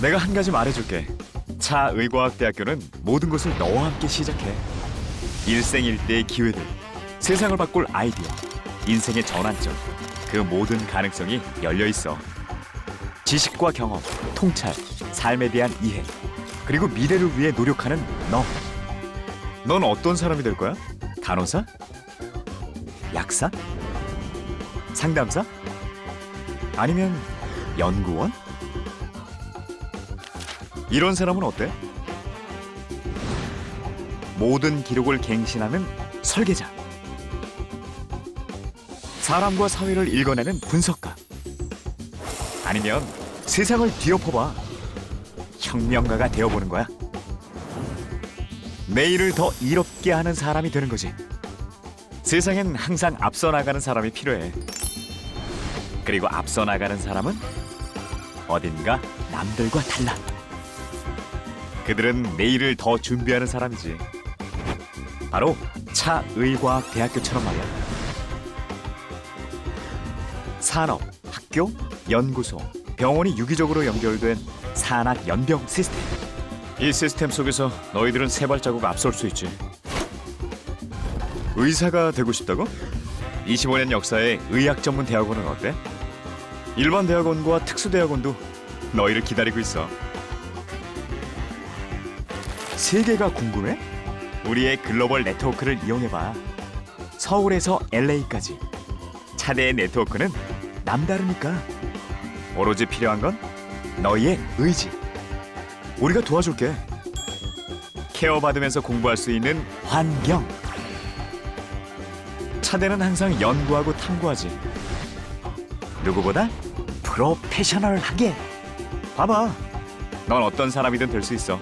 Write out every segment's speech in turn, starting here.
내가 한 가지 말해줄게. 차 의과학대학교는 모든 것을 너와 함께 시작해. 일생일대의 기회들, 세상을 바꿀 아이디어, 인생의 전환점, 그 모든 가능성이 열려 있어. 지식과 경험, 통찰, 삶에 대한 이해, 그리고 미래를 위해 노력하는 너. 넌 어떤 사람이 될 거야? 간호사? 약사? 상담사? 아니면 연구원? 이런 사람은 어때? 모든 기록을 갱신하는 설계자. 사람과 사회를 읽어내는 분석가. 아니면 세상을 뒤엎어봐. 혁명가가 되어보는 거야. 내일을 더 이롭게 하는 사람이 되는 거지. 세상엔 항상 앞서 나가는 사람이 필요해. 그리고 앞서 나가는 사람은 어딘가 남들과 달라. 그들은 내일을 더 준비하는 사람이지. 바로 차의과학대학교처럼 말이야. 산업, 학교, 연구소, 병원이 유기적으로 연결된 산학 연병 시스템. 이 시스템 속에서 너희들은 세 발자국 앞설 수 있지. 의사가 되고 싶다고? 25년 역사의 의학 전문 대학원은 어때? 일반 대학원과 특수 대학원도 너희를 기다리고 있어. 세계가 궁금해? 우리의 글로벌 네트워크를 이용해봐. 서울에서 LA까지. 차대의 네트워크는 남다르니까. 오로지 필요한 건 너희의 의지. 우리가 도와줄게. 케어받으면서 공부할 수 있는 환경. 차대는 항상 연구하고 탐구하지. 누구보다 프로페셔널하게. 봐봐. 넌 어떤 사람이든 될 수 있어.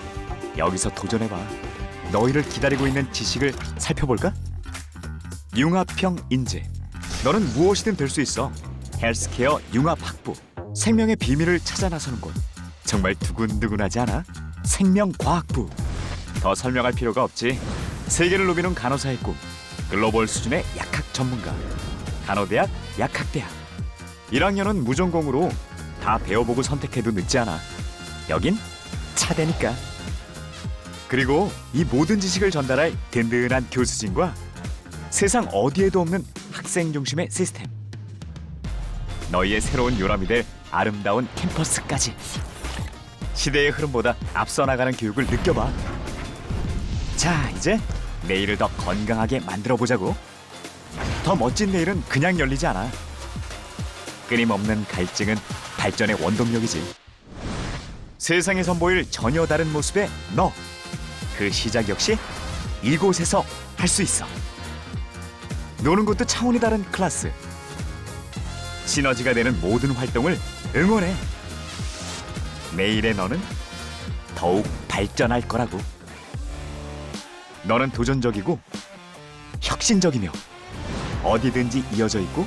여기서 도전해봐. 너희를 기다리고 있는 지식을 살펴볼까? 융합형 인재. 너는 무엇이든 될 수 있어. 헬스케어 융합 학부. 생명의 비밀을 찾아 나서는 곳. 정말 두근두근하지 않아? 생명과학부. 더 설명할 필요가 없지. 세계를 누비는 간호사의 꿈. 글로벌 수준의 약학 전문가. 간호대학, 약학대학. 1학년은 무전공으로 다 배워보고 선택해도 늦지 않아. 여긴 차대니까. 그리고 이 모든 지식을 전달할 든든한 교수진과 세상 어디에도 없는 학생 중심의 시스템. 너희의 새로운 요람이 될 아름다운 캠퍼스까지. 시대의 흐름보다 앞서 나가는 교육을 느껴봐. 자, 이제 내일을 더 건강하게 만들어 보자고. 더 멋진 내일은 그냥 열리지 않아. 끊임없는 갈증은 발전의 원동력이지. 세상에 선보일 전혀 다른 모습의 너. 그 시작 역시 이곳에서 할 수 있어. 노는 것도 차원이 다른 클래스. 시너지가 되는 모든 활동을 응원해. 내일의 너는 더욱 발전할 거라고. 너는 도전적이고 혁신적이며 어디든지 이어져 있고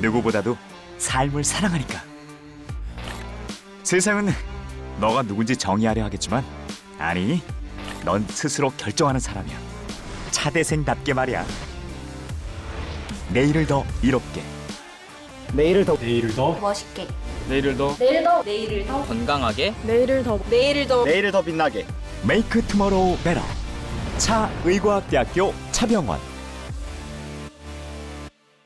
누구보다도 삶을 사랑하니까. 세상은 너가 누군지 정의하려 하겠지만 아니, 넌 스스로 결정하는 사람이야. 차대생답게 말이야. 내일을 더 이롭게. 내일을 더 내일을 더 멋있게 내일을 더 내일 더 내일을 더 건강하게 내일을 더 내일을 더 내일을 더 빛나게 메이크 투모로우 베러. 차의과학대학교 차병원.